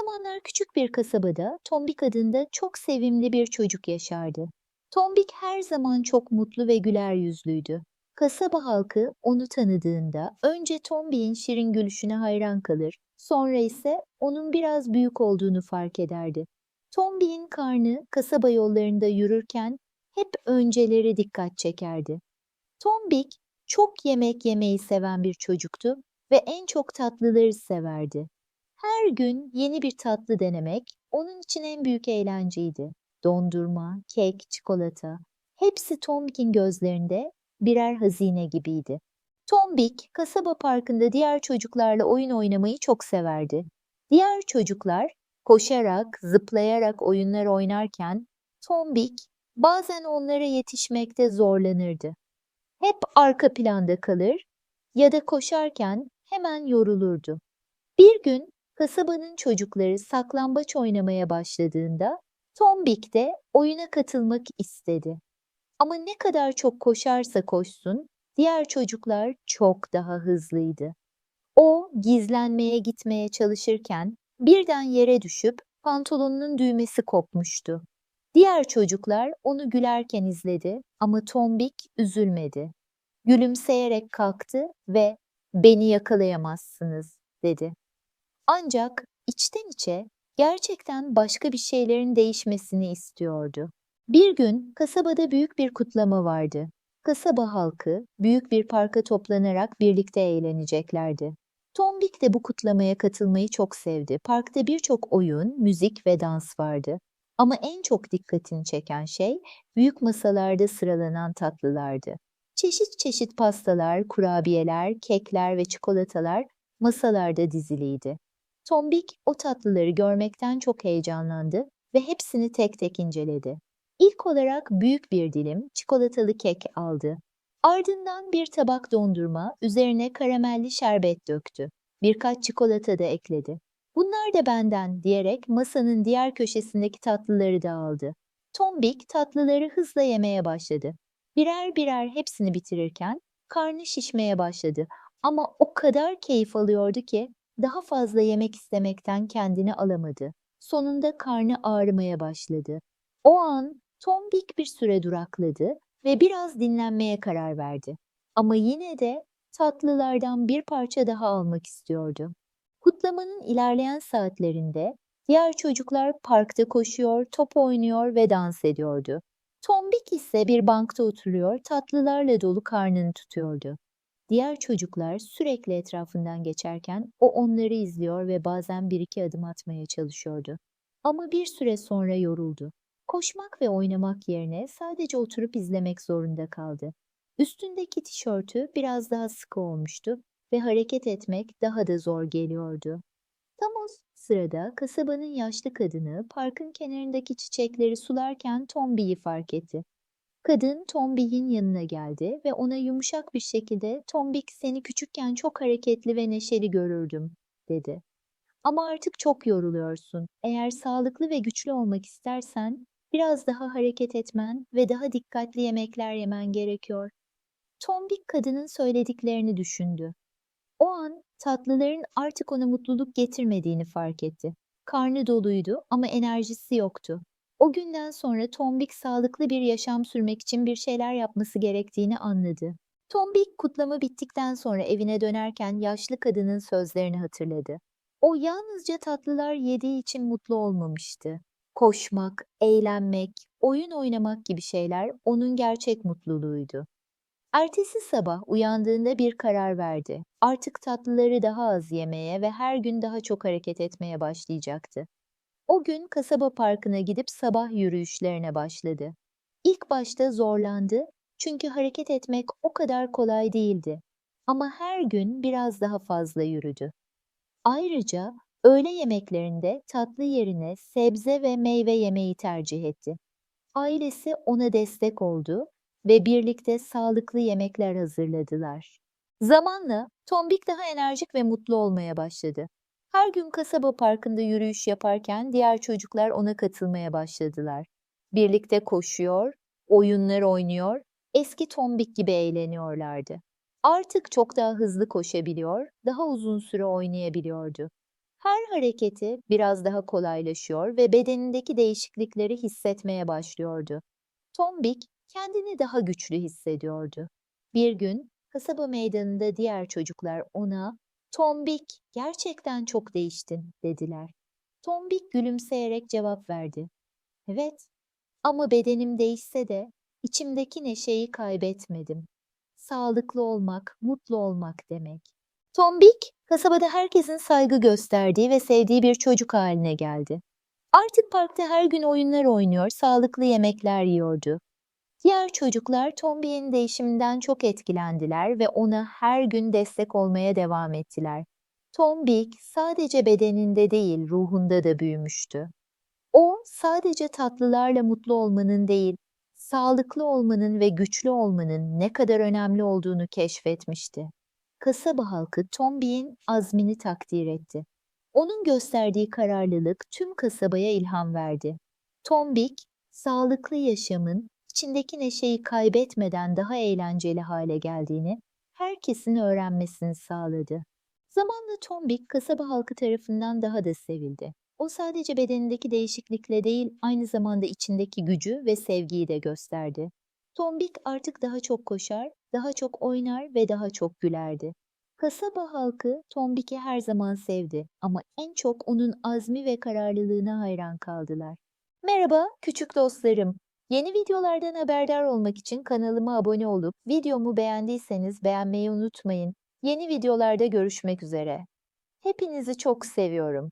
zamanlar küçük bir kasabada Tombik adında çok sevimli bir çocuk yaşardı. Tombik her zaman çok mutlu ve güler yüzlüydü. Kasaba halkı onu tanıdığında önce Tombik'in şirin gülüşüne hayran kalır, sonra ise onun biraz büyük olduğunu fark ederdi. Tombik'in karnı kasaba yollarında yürürken hep önceleri dikkat çekerdi. Tombik çok yemek yemeyi seven bir çocuktu ve en çok tatlıları severdi. Her gün yeni bir tatlı denemek onun için en büyük eğlenceydi. Dondurma, kek, çikolata hepsi Tombik'in gözlerinde birer hazine gibiydi. Tombik kasaba parkında diğer çocuklarla oyun oynamayı çok severdi. Diğer çocuklar koşarak, zıplayarak oyunlar oynarken Tombik bazen onlara yetişmekte zorlanırdı. Hep arka planda kalır ya da koşarken hemen yorulurdu. Bir gün kasabanın çocukları saklambaç oynamaya başladığında Tombik de oyuna katılmak istedi. Ama ne kadar çok koşarsa koşsun, diğer çocuklar çok daha hızlıydı. O gizlenmeye gitmeye çalışırken birden yere düşüp pantolonunun düğmesi kopmuştu. Diğer çocuklar onu gülerken izledi ama Tombik üzülmedi. Gülümseyerek kalktı ve "Beni yakalayamazsınız." dedi. Ancak içten içe gerçekten başka bir şeylerin değişmesini istiyordu. Bir gün kasabada büyük bir kutlama vardı. Kasaba halkı büyük bir parka toplanarak birlikte eğleneceklerdi. Tombik de bu kutlamaya katılmayı çok sevdi. Parkta birçok oyun, müzik ve dans vardı. Ama en çok dikkatini çeken şey büyük masalarda sıralanan tatlılardı. Çeşit çeşit pastalar, kurabiyeler, kekler ve çikolatalar masalarda diziliydi. Tombik o tatlıları görmekten çok heyecanlandı ve hepsini tek tek inceledi. İlk olarak büyük bir dilim çikolatalı kek aldı. Ardından bir tabak dondurma, üzerine karamelli şerbet döktü. Birkaç çikolata da ekledi. Bunlar da benden diyerek masanın diğer köşesindeki tatlıları da aldı. Tombik tatlıları hızla yemeye başladı. Birer birer hepsini bitirirken karnı şişmeye başladı ama o kadar keyif alıyordu ki daha fazla yemek istemekten kendini alamadı. Sonunda karnı ağrımaya başladı. O an Tombik bir süre durakladı ve biraz dinlenmeye karar verdi. Ama yine de tatlılardan bir parça daha almak istiyordu. Kutlamanın ilerleyen saatlerinde diğer çocuklar parkta koşuyor, top oynuyor ve dans ediyordu. Tombik ise bir bankta oturuyor, tatlılarla dolu karnını tutuyordu. Diğer çocuklar sürekli etrafından geçerken o onları izliyor ve bazen bir iki adım atmaya çalışıyordu. Ama bir süre sonra yoruldu. Koşmak ve oynamak yerine sadece oturup izlemek zorunda kaldı. Üstündeki tişörtü biraz daha sıkı olmuştu ve hareket etmek daha da zor geliyordu. Tam o sırada kasabanın yaşlı kadını parkın kenarındaki çiçekleri sularken Tombi'yi fark etti. Kadın Tombik'in yanına geldi ve ona yumuşak bir şekilde "Tombik seni küçükken çok hareketli ve neşeli görürdüm." dedi. "Ama artık çok yoruluyorsun. Eğer sağlıklı ve güçlü olmak istersen biraz daha hareket etmen ve daha dikkatli yemekler yemen gerekiyor." Tombik kadının söylediklerini düşündü. O an tatlıların artık ona mutluluk getirmediğini fark etti. Karnı doluydu ama enerjisi yoktu. O günden sonra Tombik sağlıklı bir yaşam sürmek için bir şeyler yapması gerektiğini anladı. Tombik kutlama bittikten sonra evine dönerken yaşlı kadının sözlerini hatırladı. O yalnızca tatlılar yediği için mutlu olmamıştı. Koşmak, eğlenmek, oyun oynamak gibi şeyler onun gerçek mutluluğuydu. Ertesi sabah uyandığında bir karar verdi. Artık tatlıları daha az yemeye ve her gün daha çok hareket etmeye başlayacaktı. O gün kasaba parkına gidip sabah yürüyüşlerine başladı. İlk başta zorlandı çünkü hareket etmek o kadar kolay değildi. Ama her gün biraz daha fazla yürüdü. Ayrıca öğle yemeklerinde tatlı yerine sebze ve meyve yemeyi tercih etti. Ailesi ona destek oldu ve birlikte sağlıklı yemekler hazırladılar. Zamanla Tombik daha enerjik ve mutlu olmaya başladı. Her gün kasaba parkında yürüyüş yaparken diğer çocuklar ona katılmaya başladılar. Birlikte koşuyor, oyunlar oynuyor, eski tombik gibi eğleniyorlardı. Artık çok daha hızlı koşabiliyor, daha uzun süre oynayabiliyordu. Her hareketi biraz daha kolaylaşıyor ve bedenindeki değişiklikleri hissetmeye başlıyordu. Tombik kendini daha güçlü hissediyordu. Bir gün kasaba meydanında diğer çocuklar ona "Tombik, gerçekten çok değiştin." dediler. Tombik gülümseyerek cevap verdi. "Evet, ama bedenim değişse de içimdeki neşeyi kaybetmedim. Sağlıklı olmak, mutlu olmak demek." Tombik, kasabada herkesin saygı gösterdiği ve sevdiği bir çocuk haline geldi. Artık parkta her gün oyunlar oynuyor, sağlıklı yemekler yiyordu. Diğer çocuklar Tombik'in değişiminden çok etkilendiler ve ona her gün destek olmaya devam ettiler. Tombik sadece bedeninde değil, ruhunda da büyümüştü. O sadece tatlılarla mutlu olmanın değil, sağlıklı olmanın ve güçlü olmanın ne kadar önemli olduğunu keşfetmişti. Kasaba halkı Tombik'in azmini takdir etti. Onun gösterdiği kararlılık tüm kasabaya ilham verdi. Tombik, sağlıklı yaşamın içindeki neşeyi kaybetmeden daha eğlenceli hale geldiğini herkesin öğrenmesini sağladı. Zamanla Tombik kasaba halkı tarafından daha da sevildi. O sadece bedenindeki değişiklikle değil, aynı zamanda içindeki gücü ve sevgiyi de gösterdi. Tombik artık daha çok koşar, daha çok oynar ve daha çok gülerdi. Kasaba halkı Tombik'i her zaman sevdi ama en çok onun azmi ve kararlılığına hayran kaldılar. Merhaba küçük dostlarım. Yeni videolardan haberdar olmak için kanalıma abone olup videomu beğendiyseniz beğenmeyi unutmayın. Yeni videolarda görüşmek üzere. Hepinizi çok seviyorum.